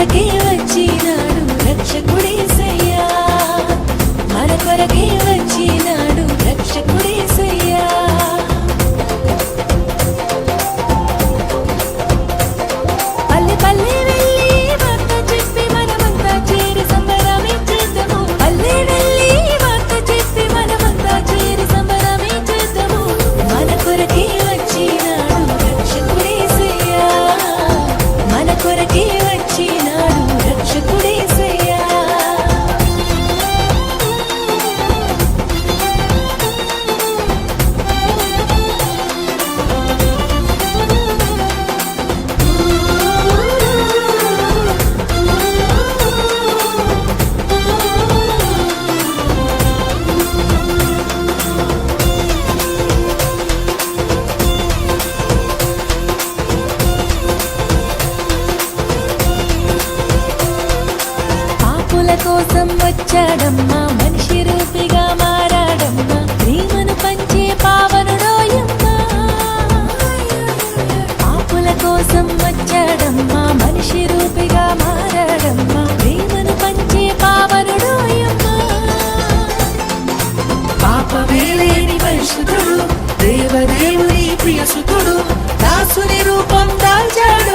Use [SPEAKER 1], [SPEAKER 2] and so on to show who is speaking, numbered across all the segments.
[SPEAKER 1] I Aquí yo పాపుల కోసం వచ్చాడమ్మా. మనిషి రూపిగా మారాడమ్మా. ప్రేమను పంచే పావనుడోయమ్మా పాపుల కోసం వచ్చాడమ్మా. మనిషి రూపిగా మారాడమ్మా. ప్రేమను పంచే పావనుడోయమ్మా
[SPEAKER 2] పాపమే లేని పరిశుద్ధుడు దేవదేవుని ప్రియసుతుడు దాసుని రూపం
[SPEAKER 1] దాల్చాడు.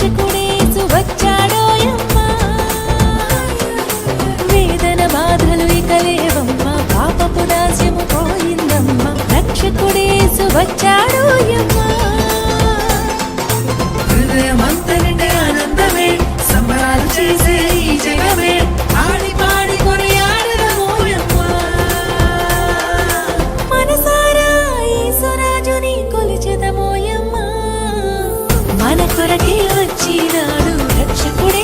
[SPEAKER 1] she உச்சி நாடும் ரட்சக்குடை